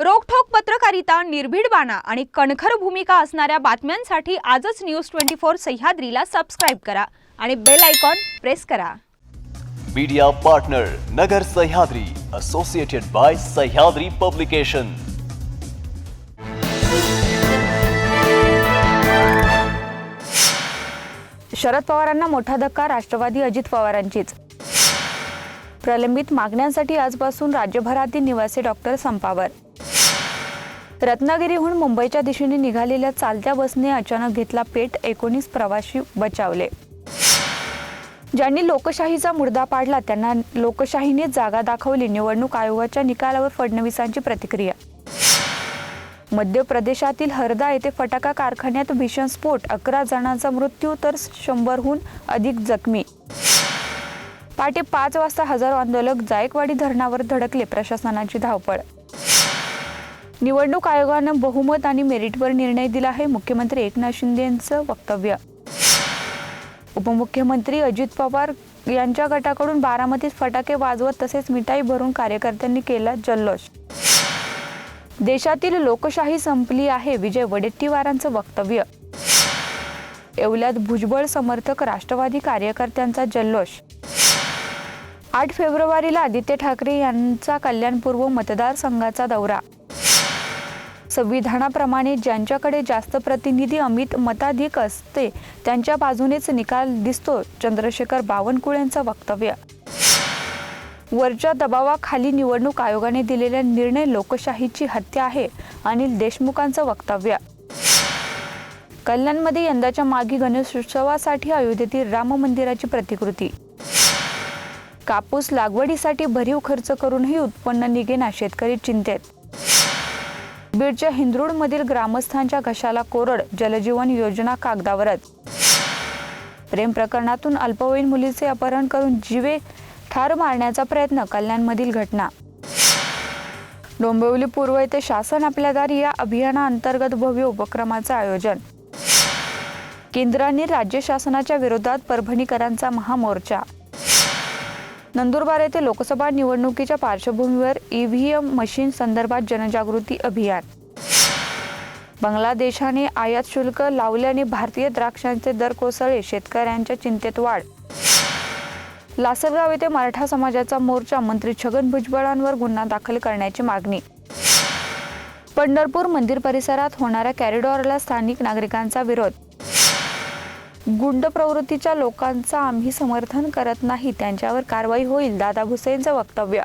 रोखठोक पत्रकारिता निर्भीड बाणा आणि कणखर भूमिका असणाऱ्या बातम्यांसाठी आजच न्यूज ट्वेंटी फोर सह्याद्रीला सबस्क्राईब करा आणि बेल आयकॉन प्रेस करा. Media partner Nagar Sahyadri associated by Sahyadri publication Sharad पवारांना मोठा धक्का राष्ट्रवादी अजित पवारांचीच. प्रलंबित मागण्यांसाठी आजपासून राज्यभरातील निवासी डॉक्टर संपावर. रत्नागिरीहून मुंबईच्या दिशेने निघालेल्या चालत्या बसने अचानक घेतला पेट एकोणीस प्रवाशी बचावले. ज्यांनी लोकशाहीचा मुर्दा पाडला त्यांना लोकशाहीने जागा दाखवली. निवडणूक आयोगाच्या निकालावर फडणवीसांची प्रतिक्रिया. मध्य प्रदेशातील हरदा येथे फटाका कारखान्यात भीषण स्फोट अकरा जणांचा मृत्यू तर शंभरहून अधिक जखमी. पहाटे पाच वाजता हजारो आंदोलक जायकवाडी धरणावर धडकले प्रशासनाची धावपळ. निवडणूक आयोगानं बहुमत आणि मेरिटवर निर्णय दिला आहे मुख्यमंत्री एकनाथ शिंदेचं वक्तव्य. उपमुख्यमंत्री अजित पवार यांच्या गटाकडून बारामतीत फटाके वाजवत तसेच मिठाई भरून कार्यकर्त्यांनी केला जल्लोष. देशातील लोकशाही संपली आहे विजय वडेट्टीवारांचं वक्तव्य. येवल्यात भुजबळ समर्थक राष्ट्रवादी कार्यकर्त्यांचा जल्लोष. आठ फेब्रुवारीला आदित्य ठाकरे यांचा कल्याणपूर्व मतदारसंघाचा दौरा. संविधानाप्रमाणे ज्यांच्याकडे जास्त प्रतिनिधी अमित मताधिक असते त्यांच्या बाजूनेच निकाल दिसतो चंद्रशेखर बावनकुळेंचं वक्तव्य. वरच्या दबावाखाली निवडणूक आयोगाने दिलेला निर्णय लोकशाहीची हत्या आहे अनिल देशमुखांचं वक्तव्य. कल्याणमध्ये यंदाच्या मागी गणेशोत्सवासाठी अयोध्येतील राम मंदिराची प्रतिकृती. कापूस लागवडीसाठी भरीव खर्च करूनही उत्पन्न निघेना शेतकरी चिंतेत. बीडच्या हिंदरूडमधील ग्रामस्थांच्या घशाला कोरड जलजीवन योजना कागदावरच. प्रेम प्रकरणातून अल्पवयीन मुलीचे अपहरण करून जीवे ठार मारण्याचा प्रयत्न कल्याणमधील घटना. डोंबिवली पूर्व येथे शासन आपल्या दारी या अभियानाअंतर्गत भव्य उपक्रमाचं आयोजन. केंद्राने राज्य शासनाच्या विरोधात परभणीकरांचा महामोर्चा. नंदुरबार येथे लोकसभा निवडणुकीच्या पार्श्वभूमीवर ईव्हीएम मशीन संदर्भात जनजागृती अभियान. बांगलादेशाने आयात शुल्क लावल्याने भारतीय द्राक्षांचे दर कोसळले शेतकऱ्यांच्या चिंतेत वाढ. लासलगाव येथे मराठा समाजाचा मोर्चा मंत्री छगन भुजबळांवर गुन्हा दाखल करण्याची मागणी. पंढरपूर मंदिर परिसरात होणाऱ्या कॅरिडॉरला स्थानिक नागरिकांचा विरोध. गुंड प्रवृत्तीच्या लोकांचा आम्ही समर्थन करत नाही. त्यांच्यावर कारवाई होईल दादा भुसेंचं वक्तव्य